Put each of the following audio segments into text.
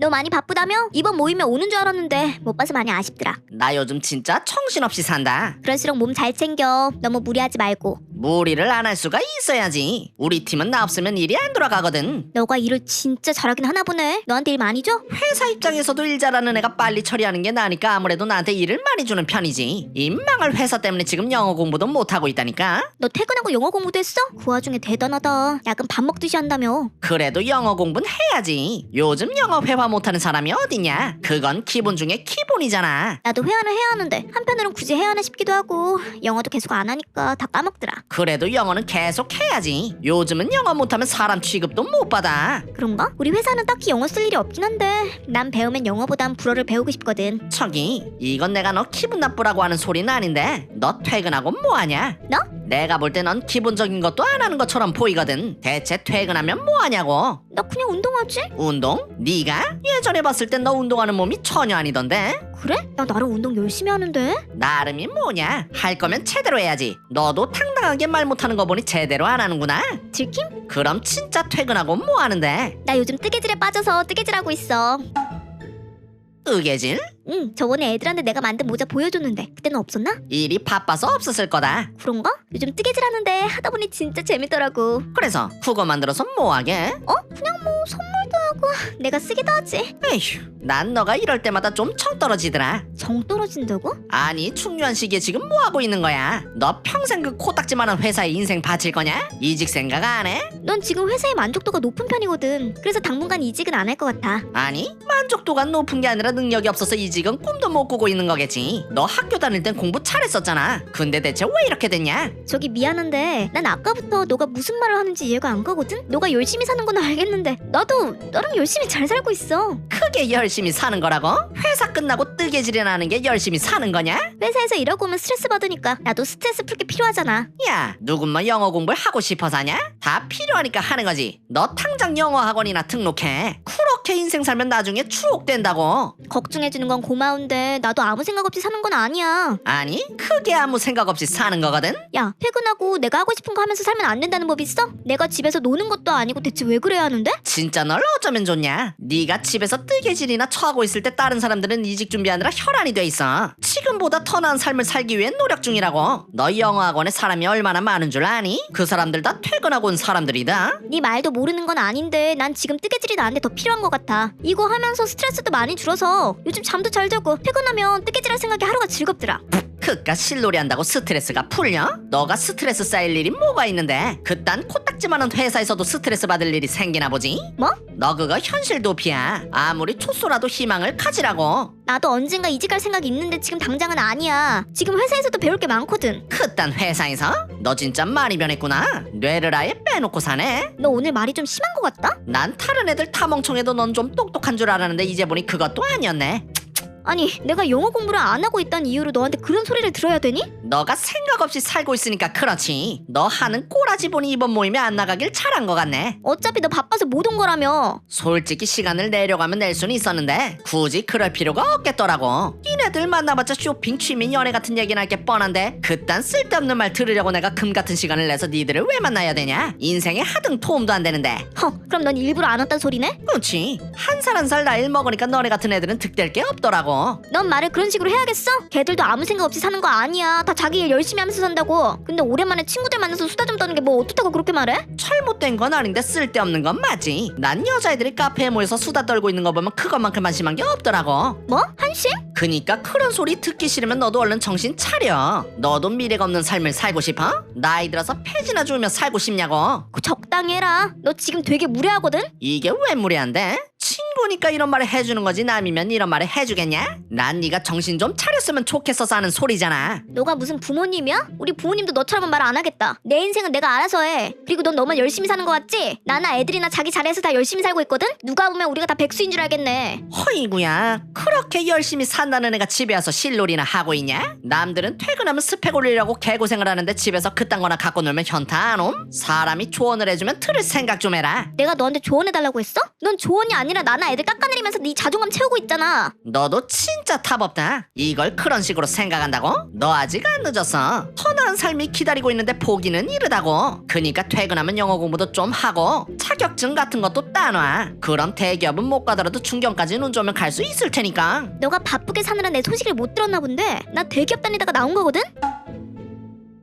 너 많이 바쁘다며? 이번 모임에 오는 줄 알았는데 못 봐서 많이 아쉽더라. 나 요즘 진짜 정신없이 산다. 그럴수록 몸 잘 챙겨. 너무 무리하지 말고. 무리를 안 할 수가 있어야지. 우리 팀은 나 없으면 일이 안 돌아가거든. 너가 일을 진짜 잘하긴 하나 보네. 너한테 일 많이 줘? 회사 입장에서도 일 잘하는 애가 빨리 처리하는 게 나으니까 아무래도 나한테 일을 많이 주는 편이지. 이 망할 회사 때문에 지금 영어 공부도 못 하고 있다니까. 너 퇴근하고 영어 공부도 했어? 그 와중에 대단하다. 야근 밥 먹듯이 한다며. 그래도 영어 공부는 해야지. 요즘 영어 회화 못하는 사람이 어디냐? 그건 기본 중에 기본이잖아. 나도 회화는 해야 하는데 한편으론 굳이 해야 하나 싶기도 하고 영어도 계속 안 하니까 다 까먹더라. 그래도 영어는 계속 해야지. 요즘은 영어 못하면 사람 취급도 못 받아. 그런가? 우리 회사는 딱히 영어 쓸 일이 없긴 한데 난 배우면 영어보단 불어를 배우고 싶거든. 저기 이건 내가 너 기분 나쁘라고 하는 소리는 아닌데 너 퇴근하고 뭐하냐? 너? 내가 볼 때 넌 기본적인 것도 안 하는 것처럼 보이거든. 대체 퇴근하면 뭐 하냐고? 나 그냥 운동하지? 운동? 네가? 예전에 봤을 땐 너 운동하는 몸이 전혀 아니던데? 그래? 야 나름 운동 열심히 하는데? 나름이 뭐냐? 할 거면 제대로 해야지. 너도 당당하게 말 못하는 거 보니 제대로 안 하는구나. 들킴? 그럼 진짜 퇴근하고 뭐 하는데? 나 요즘 뜨개질에 빠져서 뜨개질하고 있어. 뜨개질? 응, 저번에 애들한테 내가 만든 모자 보여줬는데 그때는 없었나? 일이 바빠서 없었을 거다. 그런가? 요즘 뜨개질 하는데 하다 보니 진짜 재밌더라고. 그래서 그거 만들어서 뭐하게? 어? 그냥 뭐 하고 내가 쓰기도 하지. 에휴, 난 너가 이럴 때마다 좀 청 떨어지더라. 정 떨어진다고? 아니 중요한 시기에 지금 뭐 하고 있는 거야? 너 평생 그 코딱지만한 회사에 인생 바칠 거냐? 이직 생각 안 해? 넌 지금 회사의 만족도가 높은 편이거든. 그래서 당분간 이직은 안 할 것 같아. 아니 만족도가 높은 게 아니라 능력이 없어서 이직은 꿈도 못 꾸고 있는 거겠지. 너 학교 다닐 땐 공부 잘했었잖아. 근데 대체 왜 이렇게 됐냐? 저기 미안한데 난 아까부터 너가 무슨 말을 하는지 이해가 안 가거든? 너가 열심히 사는 건 알겠는데 나도 너랑 열심히 잘 살고 있어. 크게 열심히 사는 거라고? 회사 끝나고 뜨개질이나 하는 게 열심히 사는 거냐? 회사에서 일하고 오면 스트레스 받으니까 나도 스트레스 풀 게 필요하잖아. 야, 누군 뭐 영어 공부를 하고 싶어서 하냐? 다 필요하니까 하는 거지. 너 당장 영어 학원이나 등록해. 그렇게 인생 살면 나중에 추억된다고. 걱정해주는 건 고마운데 나도 아무 생각 없이 사는 건 아니야. 아니, 크게 아무 생각 없이 사는 거거든? 야, 퇴근하고 내가 하고 싶은 거 하면서 살면 안 된다는 법 있어? 내가 집에서 노는 것도 아니고 대체 왜 그래야 하는데? 진짜 널 어쩌면 좋냐? 네가 집에서 뜨개질이나 처하고 있을 때 다른 사람들은 이직 준비하느라 혈안이 돼 있어. 지금보다 더 나은 삶을 살기 위해 노력 중이라고. 너 영어 학원에 사람이 얼마나 많은 줄 아니? 그 사람들 다 퇴근하고 온 사람들이다. 네 말도 모르는 건 아닌데 난 지금 뜨개질이 나한테 더 필요한 것 같아. 이거 하면서 스트레스도 많이 줄어서 요즘 잠도 잘 자고 퇴근하면 뜨개질할 생각에 하루가 즐겁더라. 그깟 실놀이 한다고 스트레스가 풀려? 너가 스트레스 쌓일 일이 뭐가 있는데? 그딴 코딱지만한 회사에서도 스트레스 받을 일이 생기나 보지? 뭐? 너 그거 현실 도피야. 아무리 초소라도 희망을 가지라고. 나도 언젠가 이직할 생각이 있는데 지금 당장은 아니야. 지금 회사에서도 배울 게 많거든. 그딴 회사에서? 너 진짜 많이 변했구나. 뇌를 아예 빼놓고 사네. 너 오늘 말이 좀 심한 것 같다? 난 다른 애들 다 멍청해도 넌 좀 똑똑한 줄 알았는데 이제 보니 그것도 아니었네. 아니, 내가 영어 공부를 안 하고 있다는 이유로 너한테 그런 소리를 들어야 되니? 너가 생각 없이 살고 있으니까 그렇지. 너 하는 꼬라지 보니 이번 모임에 안 나가길 잘한 것 같네. 어차피 너 바빠서 못 온 거라며. 솔직히 시간을 내려가면 낼 수는 있었는데 굳이 그럴 필요가 없겠더라고. 이네들 만나봤자 쇼핑, 취미, 연애 같은 얘기나 할게 뻔한데 그딴 쓸데없는 말 들으려고 내가 금 같은 시간을 내서 니들을 왜 만나야 되냐? 인생에 하등 도움도 안 되는데. 허, 그럼 넌 일부러 안 왔단 소리네? 그렇지. 한 살 한 살 나이를 먹으니까 너네 같은 애들은 득될 게 없더라고. 넌 말을 그런 식으로 해야겠어? 걔들도 아무 생각 없이 사는 거 아니야. 다 자기 일 열심히 하면서 산다고. 근데 오랜만에 친구들 만나서 수다 좀 떠는 게 뭐 어떻다고 그렇게 말해? 잘못된 건 아닌데 쓸데없는 건 맞지. 난 여자애들이 카페에 모여서 수다 떨고 있는 거 보면 그것만큼만 심한 게 없더라고. 뭐? 한심? 그니까 그런 소리 듣기 싫으면 너도 얼른 정신 차려. 너도 미래가 없는 삶을 살고 싶어? 나이 들어서 폐지나 주우며 살고 싶냐고. 그 적당히 해라. 너 지금 되게 무례하거든? 이게 왜 무례한데? 친구니까 이런 말을 해주는 거지 남이면 이런 말을 해주겠냐? 난 네가 정신 좀 차렸으면 좋겠어서 하는 소리잖아. 너가 무슨 부모님이야? 우리 부모님도 너처럼은 말 안 하겠다. 내 인생은 내가 알아서 해. 그리고 넌 너만 열심히 사는 거 같지? 나나 애들이나 자기 자리에서 다 열심히 살고 있거든? 누가 보면 우리가 다 백수인 줄 알겠네. 허이구야 그렇게 열심히 산다는 애가 집에 와서 실놀이나 하고 있냐? 남들은 퇴근하면 스펙 올리려고 개고생을 하는데 집에서 그딴 거나 갖고 놀면 현타 안 옴? 사람이 조언을 해주면 들을 생각 좀 해라 내가 너한테 조언해달라고 했어? 넌 조언이 아니라 나나 애들 깎아내리면서 네 자존감 채우고 있잖아. 너도 진짜 탑없다. 이걸 그런 식으로 생각한다고? 너 아직 안 늦었어. 편한 삶이 기다리고 있는데 보기는 이르다고. 그니까 퇴근하면 영어 공부도 좀 하고 자격증 같은 것도 따놔. 그럼 대기업은 못 가더라도 중견까지는 운 좋으면 갈 수 있을 테니까. 너가 바쁘게 사느라 내 소식을 못 들었나 본데 나 대기업 다니다가 나온 거거든?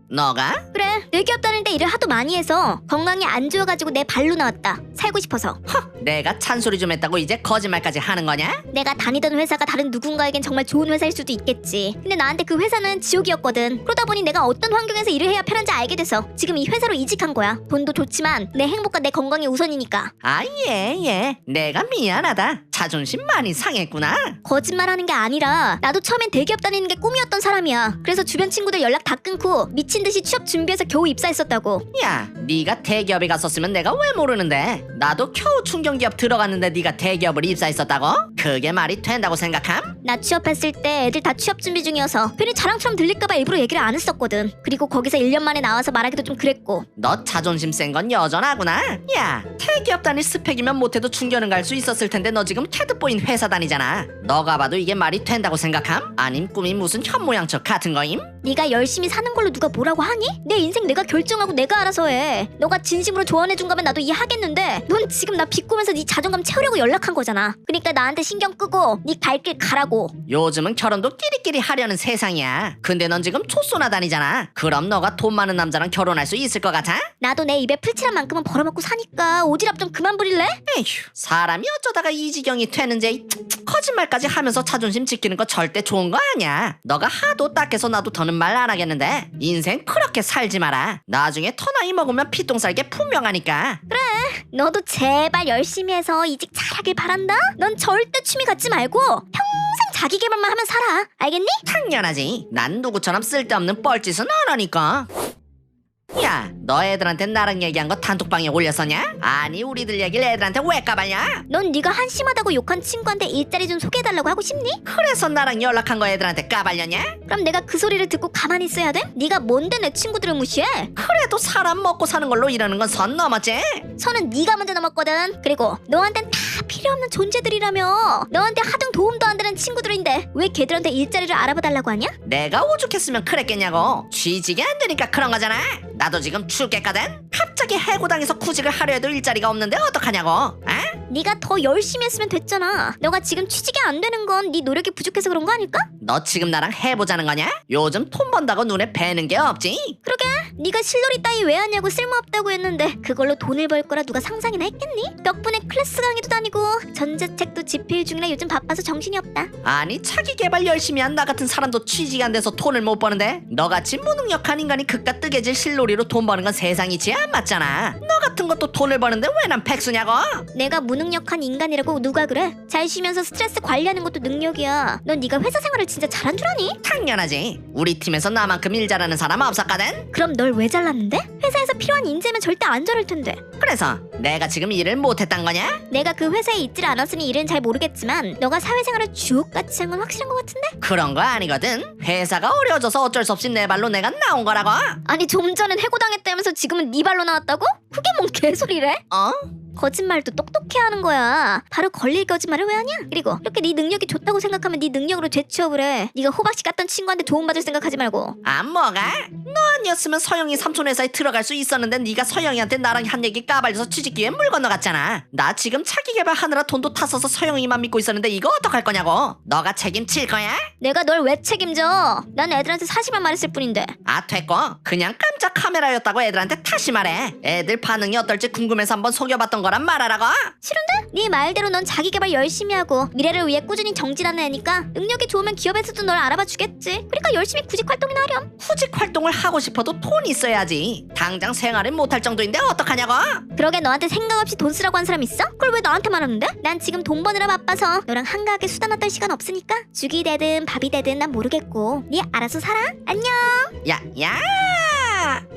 너가? 그래 대기업 다닐 때 일을 하도 많이 해서 건강이 안 좋아가지고 내 발로 나왔다 살고 싶어서 내가 찬소리 좀 했다고 이제 거짓말까지 하는 거냐? 내가 다니던 회사가 다른 누군가에겐 정말 좋은 회사일 수도 있겠지 근데 나한테 그 회사는 지옥이었거든 그러다 보니 내가 어떤 환경에서 일을 해야 편한지 알게 돼서 지금 이 회사로 이직한 거야 돈도 좋지만 내 행복과 내 건강이 우선이니까 아, 예, 예. 내가 미안하다. 자존심 많이 상했구나. 거짓말하는 게 아니라 나도 처음엔 대기업 다니는 게 꿈이었던 사람이야 그래서 주변 친구들 연락 다 끊고 미친 듯이 취업 준비해서 겨우 입사했었다고 야, 네가 대기업에 갔었으면 내가 왜 모르는데? 나도 겨우 중견기업 들어갔는데 네가 대기업을 입사했었다고? 그게 말이 된다고 생각함? 나 취업했을 때 애들 다 취업 준비 중이어서 괜히 자랑처럼 들릴까봐 일부러 얘기를 안 했었거든. 그리고 거기서 1년 만에 나와서 말하기도 좀 그랬고. 너 자존심 센 건 여전하구나. 야, 대기업 다닐 스펙이면 못해도 중견은 갈 수 있었을 텐데 너 지금 캐드보인 회사 다니잖아. 너가 봐도 이게 말이 된다고 생각함? 아님 꿈이 무슨 현모양처 같은 거임? 네가 열심히 사는 걸로 누가 뭐라고 하니? 내 인생 내가 결정하고 내가 알아서 해. 너가 진심으로 조언해준 거면 나도 이해하겠는데 넌 지금 나 비꼬면서 네 자존감 채우려고 연락한 거잖아. 그러니까 나한테 신경 끄고 네갈길 가라고. 요즘은 결혼도 끼리끼리 하려는 세상이야. 근데 넌 지금 초소나 다니잖아. 그럼 너가 돈 많은 남자랑 결혼할 수 있을 것 같아? 나도 내 입에 풀칠한 만큼은 벌어먹고 사니까 오지랖 좀 그만 부릴래? 에휴, 사람이 어쩌다가 이 지경이 되는지 거짓말까지 하면서 자존심 지키는 거 절대 좋은 거 아니야. 너가 하도 딱해서 나도 더는 말 안 하겠는데 인생 그렇게 살지 마라. 나중에 터 나이 먹으면 피똥 살게 분명하니까. 너도 제발 열심히 해서 이직 잘하길 바란다. 넌 절대 취미 갖지 말고 평생 자기 개발만 하면 살아. 알겠니? 당연하지. 난 누구처럼 쓸데없는 뻘짓은 안 하니까. 야, 너 애들한테 나랑 얘기한 거 단톡방에 올렸었냐? 아니, 우리들 얘기를 애들한테 왜 까발냐? 넌 네가 한심하다고 욕한 친구한테 일자리 좀 소개해달라고 하고 싶니? 그래서 나랑 연락한 거 애들한테 까발렸냐? 그럼 내가 그 소리를 듣고 가만히 있어야 돼? 네가 뭔데 내 친구들을 무시해? 그래도 사람 먹고 사는 걸로 이러는 건 선 넘었지? 선은 네가 먼저 넘었거든. 그리고 너한텐 다 필요 없는 존재들이라며. 너한테 하등 도움도 안 되는 친구들인데 왜 걔들한테 일자리를 알아봐달라고 하냐? 내가 오죽했으면 그랬겠냐고 취직이 안 되니까 그런 거잖아 나도 지금 죽겠거든 갑자기 해고당해서 구직을 하려 해도 일자리가 없는데 어떡하냐고 아? 네가 더 열심히 했으면 됐잖아. 너가 지금 취직이 안 되는 건 네 노력이 부족해서 그런 거 아닐까? 너 지금 나랑 해보자는 거냐? 요즘 돈 번다고 눈에 뵈는 게 없지? 그러게. 네가 실놀이 따위 왜 하냐고 쓸모없다고 했는데 그걸로 돈을 벌 거라 누가 상상이나 했겠니? 덕분에 클래스 강의도 다니고 전자책도 집필 중이라 요즘 바빠서 정신이 없다. 아니 차기 개발 열심히 한 나 같은 사람도 취직 안 돼서 돈을 못 버는데? 너같이 무능력한 인간이 그깟 뜨개질 실놀이로 돈 버는 건 세상이지 안 맞잖아. 너 같은 것도 돈을 버는데 왜 난 백수냐고? 내가 무능력한 인간이라고 누가 그래? 잘 쉬면서 스트레스 관리하는 것도 능력이야. 넌 네가 회사 생활을 진짜 잘한 줄 아니? 당연하지 우리 팀에서 나만큼 일 잘하는 사람 없었거든 그럼 널 왜 잘랐는데? 회사에서 필요한 인재면 절대 안 저럴 텐데 그래서 내가 지금 일을 못했단 거냐? 내가 그 회사에 있질 않았으니 일은 잘 모르겠지만 너가 사회생활을 주옥같이 한 건 확실한 것 같은데? 그런 거 아니거든. 회사가 어려워져서 어쩔 수 없이 내 발로 내가 나온 거라고. 아니 좀 전엔 해고당했다면서 지금은 네 발로 나왔다고? 그게 뭔 개소리래? 어? 거짓말도 똑똑해 하는 거야. 바로 걸릴 거짓말을 왜 하냐? 그리고 이렇게 네 능력이 좋다고 생각하면 네 능력으로 재취업을 해. 네가 호박씨 깠던 친구한테 도움받을 생각하지 말고. 아 뭐가? 너 아니었으면 서영이 삼촌 회사에 들어갈 수 있었는데 네가 서영이한테 나랑 한 얘기 까발려서 취직 기회 물 건너갔잖아. 나 지금 차기 개발 하느라 돈도 타 써서 서영이만 믿고 있었는데 이거 어떡할 거냐고. 너가 책임질 거야? 내가 널 왜 책임져? 난 애들한테 사실만 말했을 뿐인데. 아 됐고 그냥 깜짝 카메라였다고 애들한테 다시 말해. 애들 반응이 어떨지 궁금해서 한번 속여봤던 거란 말하라고. 싫은데? 네 말대로 넌 자기 개발 열심히 하고 미래를 위해 꾸준히 정진하는 애니까 능력이 좋으면 기업에서도 널 알아봐 주겠지. 그러니까 열심히 구직 활동이나 하렴. 후직 활동을 하고 싶어도 돈 있어야지. 당장 생활을 못할 정도인데 어떡하냐고. 그러게 너한테 생각 없이 돈 쓰라고 한 사람 있어? 그걸 왜 나한테 말하는데? 난 지금 돈 버느라 바빠서 너랑 한가하게 수다나 떨 시간 없으니까 죽이 되든 밥이 되든 난 모르겠고 네 알아서 살아. 안녕. 야, 야!